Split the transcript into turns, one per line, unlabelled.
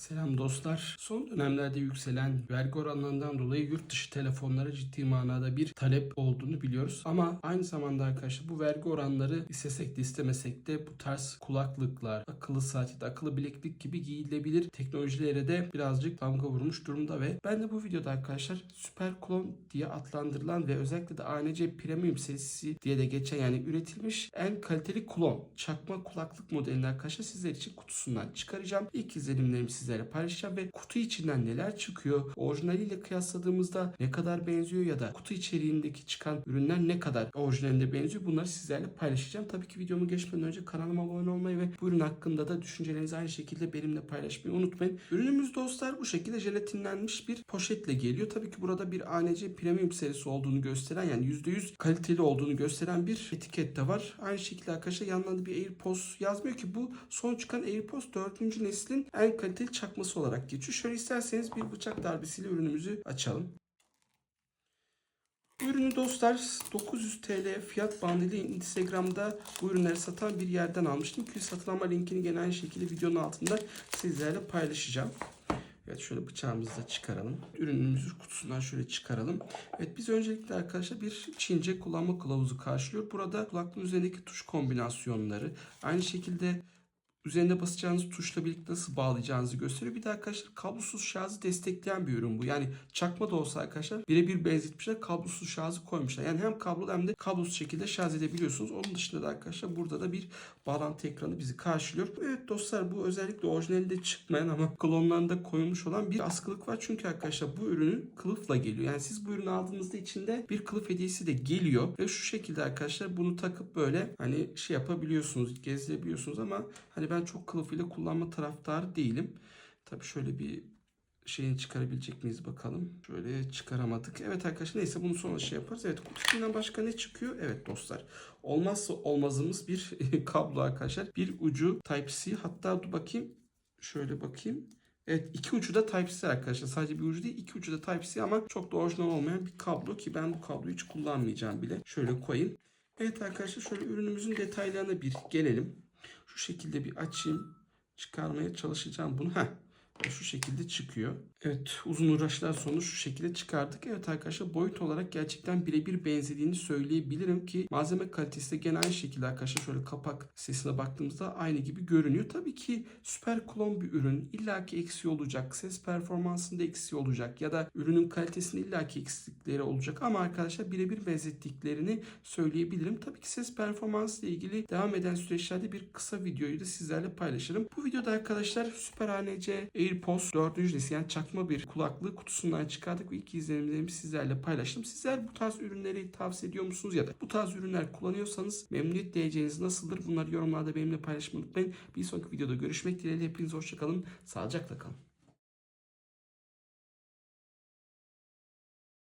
Selam dostlar. Son dönemlerde yükselen vergi oranlarından dolayı yurt dışı telefonlara ciddi manada bir talep olduğunu biliyoruz. Ama aynı zamanda arkadaşlar bu vergi oranları istesek de istemesek de bu tarz kulaklıklar, akıllı saat akıllı bileklik gibi giyilebilir teknolojilere de birazcık damga vurmuş durumda ve ben de bu videoda arkadaşlar Super Clone diye adlandırılan ve özellikle de ANC Premium serisi diye de geçen yani üretilmiş en kaliteli klon çakma kulaklık modelini arkadaşlar sizler için kutusundan çıkaracağım. İlk izlenimlerimi sizlerle paylaşacağım ve kutu içinden neler çıkıyor, orijinaliyle kıyasladığımızda ne kadar benziyor ya da kutu içeriğindeki çıkan ürünler ne kadar orijinaline benziyor bunları sizlerle paylaşacağım. Tabii ki videomu geçmeden önce kanalıma abone olmayı ve bu ürün hakkında da düşüncelerinizi aynı şekilde benimle paylaşmayı unutmayın. Ürünümüz dostlar bu şekilde jelatinlenmiş bir poşetle geliyor. Tabii ki burada bir ANC Premium serisi olduğunu gösteren yani %100 kaliteli olduğunu gösteren bir etiket de var. Aynı şekilde arkadaşlar yanlarında bir AirPods yazmıyor ki bu son çıkan AirPods 4. neslin en kaliteli çakması olarak geçiyor. Şöyle isterseniz bir bıçak darbesiyle ürünümüzü açalım. Bu ürünü dostlar 900 TL fiyat bandıyla Instagram'da bu ürünleri satan bir yerden almıştım. Ki satın linkini gene aynı şekilde videonun altında sizlerle paylaşacağım. Evet şöyle bıçağımızı da çıkaralım. Ürünümüzü kutusundan şöyle çıkaralım. Evet biz öncelikle arkadaşlar bir Çince kullanma kılavuzu karşılıyor. Burada kulaklığın üzerindeki tuş kombinasyonları aynı şekilde üzerinde basacağınız tuşla birlikte nasıl bağlayacağınızı gösteriyor. Bir de arkadaşlar kablosuz şarjı destekleyen bir ürün bu. Yani çakma da olsa arkadaşlar birebir benzetmişler. Kablosuz şarjı koymuşlar. Yani hem kablolu hem de kablosuz şekilde şarj edebiliyorsunuz. Onun dışında da arkadaşlar burada da bir bağlantı ekranı bizi karşılıyor. Evet dostlar bu özellikle orijinalde çıkmayan ama klonlarında koyulmuş olan bir askılık var. Çünkü arkadaşlar bu ürünün kılıfla geliyor. Yani siz bu ürünü aldığınızda içinde bir kılıf hediyesi de geliyor. Ve şu şekilde arkadaşlar bunu takıp böyle hani şey yapabiliyorsunuz, gezdirebiliyorsunuz ama hani ben çok kılıfıyla kullanma taraftarı değilim. Tabii şöyle bir şeyini çıkarabilecek miyiz bakalım. Şöyle çıkaramadık. Evet arkadaşlar neyse bunu sonra şey yaparız. Evet kutusundan başka ne çıkıyor? Evet dostlar. Olmazsa olmazımız bir kablo arkadaşlar. Bir ucu Type-C hatta dur bakayım. Şöyle bakayım. Evet iki ucu da Type-C arkadaşlar. Sadece bir ucu değil iki ucu da Type-C ama çok da orijinal olmayan bir kablo ki ben bu kabloyu hiç kullanmayacağım bile. Şöyle koyayım. Evet arkadaşlar şöyle ürünümüzün detaylarına bir gelelim. Şu şekilde bir açayım. Çıkarmaya çalışacağım bunu. Heh. Şu şekilde çıkıyor. Evet uzun uğraşlar sonu şu şekilde çıkardık. Evet arkadaşlar boyut olarak gerçekten birebir benzediğini söyleyebilirim ki malzeme kalitesi de gene aynı şekilde arkadaşlar şöyle kapak sesine baktığımızda aynı gibi görünüyor. Tabii ki süper klon bir ürün illaki eksiği olacak. Ses performansında eksiği olacak ya da ürünün kalitesinde illaki eksiklikleri olacak ama arkadaşlar birebir benzettiklerini söyleyebilirim. Tabii ki ses performansı ile ilgili devam eden süreçlerde bir kısa videoyu da sizlerle paylaşırım. Bu videoda arkadaşlar Super ANC AirPods 4. nesil yani çakma bir kulaklığı kutusundan çıkardık ve ilk izlenimlerimi sizlerle paylaştım. Sizler bu tarz ürünleri tavsiye ediyor musunuz ya da bu tarz ürünler kullanıyorsanız memnuniyet dereceniz nasıldır? Bunları yorumlarda benimle paylaşmayı unutmayın. Bir sonraki videoda görüşmek dileğiyle hepiniz hoşçakalın. Sağlıcakla kalın.